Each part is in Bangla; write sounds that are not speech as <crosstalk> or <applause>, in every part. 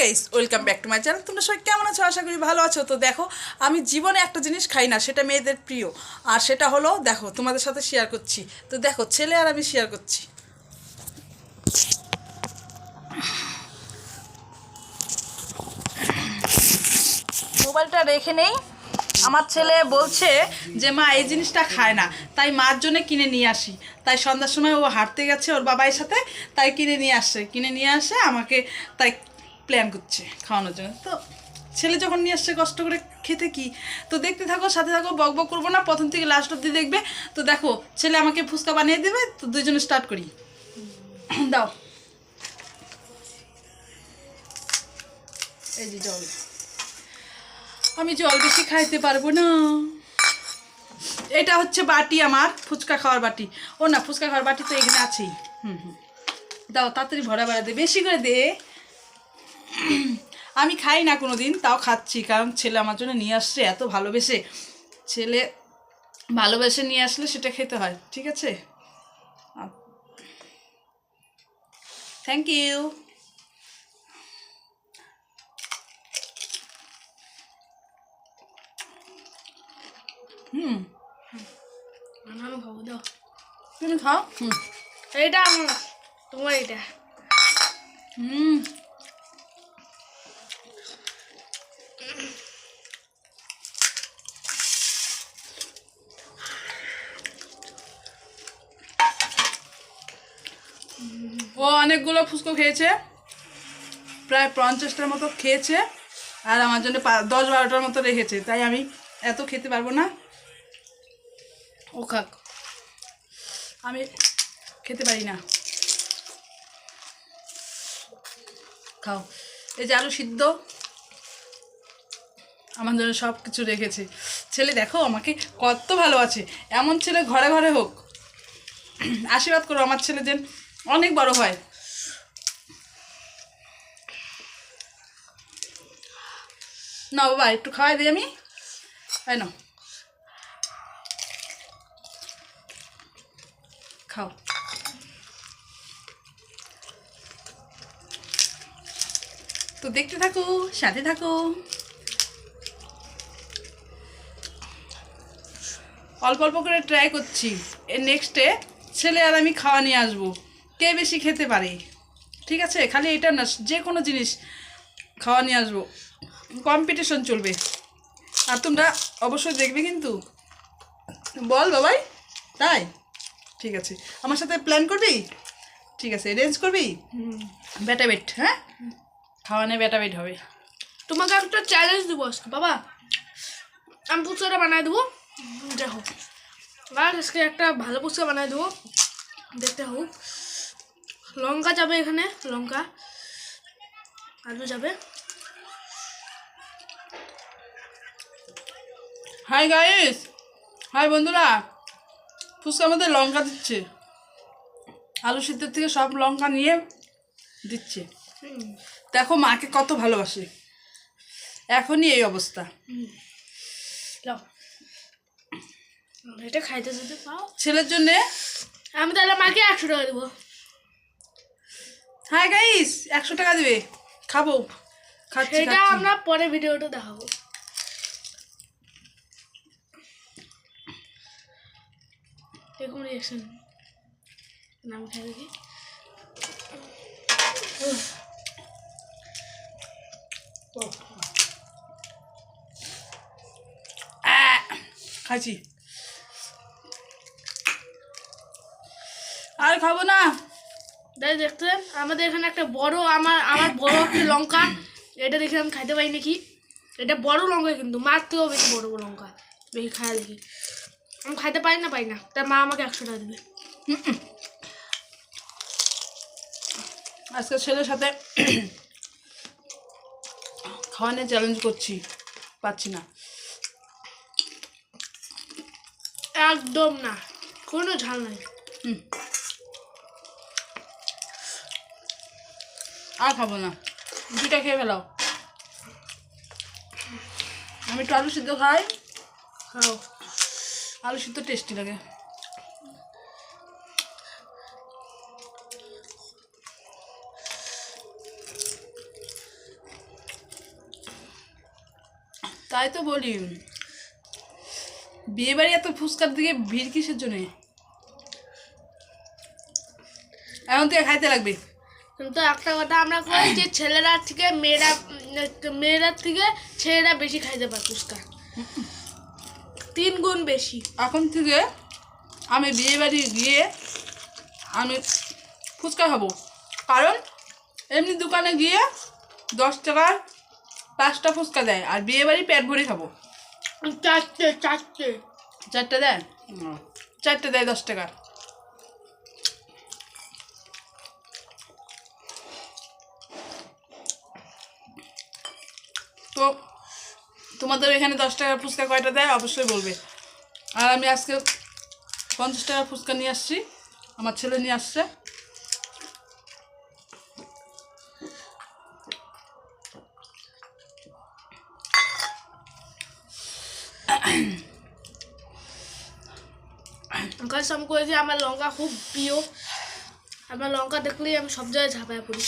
Guys welcome back to my channel তোমরা সবাই কেমন আছো? আশা করি ভালো আছো। তো দেখো, আমি জীবনে একটা জিনিস খাই না, সেটা মেয়েদের প্রিয়। আর সেটা হলো, দেখো, তোমাদের সাথে শেয়ার করছি। তো দেখো, ছেলে আর আমি শেয়ার করছি। মোবাইলটা রেখে নেই। আমার ছেলে বলছে যে, মা, এই জিনিসটা খায় না। তাই মার জন্য কিনে নিয়ে আসি। তাই সন্ধ্যার সময় ও হাঁটতে গেছে ওর বাবার সাথে, তাই কিনে নিয়ে আসছে কিনে নিয়ে আসে আমাকে, তাই প্ল্যান করছে খাওয়ানোর জন্য। তো ছেলে যখন নিয়ে আসছে কষ্ট করে খেতে কি? তো দেখতে থাকো, সাথে থাকো, বক বক করব না, প্রথম থেকে লাস্ট অব্দি দেখবে। তো দেখো, ছেলে আমাকে ফুচকা বানিয়ে দেবে, তো দুজনে স্টার্ট করি। <coughs> দাও। এই যে জল। আমি জল বেশি খাইতে পারব না। এটা হচ্ছে বাটি আমার, ফুচকা খাওয়ার বাটি। ও না, ফুচকা খাওয়ার বাটি তো এখানে আছেই। হুম হুম। দাও, তাড়াতাড়ি ভরা ভরা দে, বেশি করে দে। আমি খাই না কোনো দিন তাও খাচ্ছি কারণ ছেলে আমার জন্য নিয়ে আসছে এত ভালোবেসে। ছেলে ভালোবেসে নিয়ে আসলে সেটা খেতে হয় ঠিক আছে? থ্যাংক ইউ হুম। খাব দাও। তুমি খাও? হুম। এইটা তোমার এটা হুম। ও অনেকগুলো ফুচকো খেয়েছে। প্রায় পঞ্চাশটার মতো খেয়েছে। আর আমার জন্য দশ বারোটার মতো রেখেছে। তাই আমি এত খেতে পারব না। ও খাক। আমি খেতে পারি না। খাও। এই যে আলু সিদ্ধ। আমার জন্য সব কিছু রেখেছে। ছেলে দেখো, আমাকে কত ভালো আছে এমন ছেলে ঘরে ঘরে হোক। আশীর্বাদ করো আমার ছেলে যেন অনেক বড় হয়। না বাবা, একটু খাওয়াই দিই আমি। তাই না খাও। তো দেখতে থাকো, সাথে থাকো। অল্প অল্প করে ট্রাই করছি। এর নেক্সটে ছেলে আর আমি খাওয়া নিয়ে আসব। কে বেশি খেতে পারে? ঠিক আছে, খালি এটা না, যে কোনো জিনিস খাওয়া নিয়ে আসব। কম্পিটিশন চলবে। আর তোমরা অবশ্যই দেখবে কিন্তু। বল বাবাই, তাই? ঠিক আছে। আমার সাথে প্ল্যান করবি? ঠিক আছে অ্যারেঞ্জ করবি? বেটা বেট হ্যাঁ? খাওয়ানে বেটা বেট হবে। তোমাকে একটা চ্যালেঞ্জ দেবো আজকে, বাবা। আমি পুচকাটা বানায় দেবো। দেখো। আর আজকে একটা ভালো পুচকা বানায় দেবো। দেখতে হোক। লঙ্কা যাবে এখানে লঙ্কা। আলু যাবে। হাই গাইস হাই বন্ধুরা! ফুচকা আমাদের লঙ্কা দিচ্ছে। আলু সিদ্ধের থেকে সব লঙ্কা নিয়ে দিচ্ছে। দেখো মাকে কত ভালোবাসে। এখনই এই অবস্থা। এটা খাইতে যদি পাও। ছেলের জন্যে? আমি তাহলে মাকে একশো টাকা দেবো। হাই গাইস একশো টাকা দেবে। খাব। সেটা আমরা পরে ভিডিওটা দেখাবো। এরকম রিয়াকশন নাম খাই দেখি। খাচ্ছি। আর খাব না। তাই দেখতে। আমাদের এখানে একটা বড় আমার আমার বড় একটা লঙ্কা। এটা দেখে আমি খাইতে পাই নাকি? এটা বড় লঙ্কা কিন্তু মার থেকেও বেশি বড় বড় লঙ্কা। বেশি খায় দেখি আমি খাইতে পারি না পাই না। তার মা আমাকে একশো টাকা দেবে। আজকে ছেলের সাথে খাওয়ানোর চ্যালেঞ্জ করছি। পাচ্ছি না। একদম না। কোনো ঝাল নাই। হুম। আর খাব না। দুইটা খেয়ে ফেলাও। আমি একটু আলু সিদ্ধ খাই। খাও। আলু সিদ্ধ টেস্টি লাগে। তাই তো বলি বিয়ে বাড়ি এত ফুচকার দিকে ভিড় কিসের জন্যে? এখন থেকে খাইতে লাগবে। কিন্তু একটা কথা আমরা কই যে ছেলেরা থেকে মেয়েরা মেয়েরা থেকে ছেলেরা বেশি খাইতে পারে ফুচকা। তিন গুণ বেশি। এখন থেকে আমি বিয়ে বাড়ি গিয়ে আমি ফুচকা খাব। কারণ এমনি দোকানে গিয়ে দশ টাকার পাঁচটা ফুচকা দেয় আর বিয়ে বাড়ি পেট ভরে খাব। চারটে চারটে। চারটে দেয়? চারটে দেয় দশ টাকা। তো তোমাদের এখানে দশ টাকার ফুচকা কয়টা দেয়? অবশ্যই বলবে। আর আমি আজকে পঞ্চাশ টাকার ফুচকা নিয়ে আসছি। আমার ছেলে নিয়ে আসছে। আমার লঙ্কা খুব প্রিয়। আমার লঙ্কা দেখলেই আমি সব জায়গায় ঝাঁপায় পড়ি।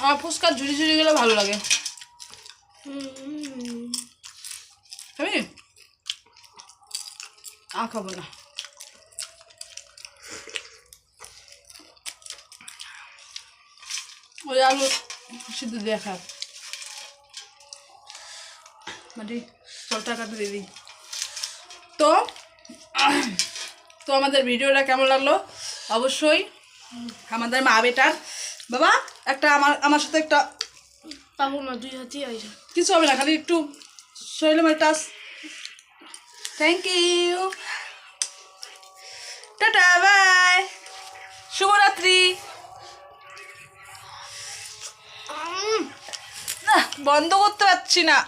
আমার ফুচকা ঝুড়ি ঝুড়ি গেলে ভালো লাগে। খাবি আ খাব না। ওই আলু সিদ্ধ দিয়ে খা। মাটি সব টাকাটা দিয়ে দিই। তো তো আমাদের ভিডিওটা কেমন লাগল? অবশ্যই আমাদের মা বেটার বাবা একটা আমার আমার সাথে একটা পাবো না দুই হাতি আইসা কিছু হবে না খালি একটু শরীরে মানে touch thank you tata bye শুভরাত্রি। না বন্ধ করতে পারছি না।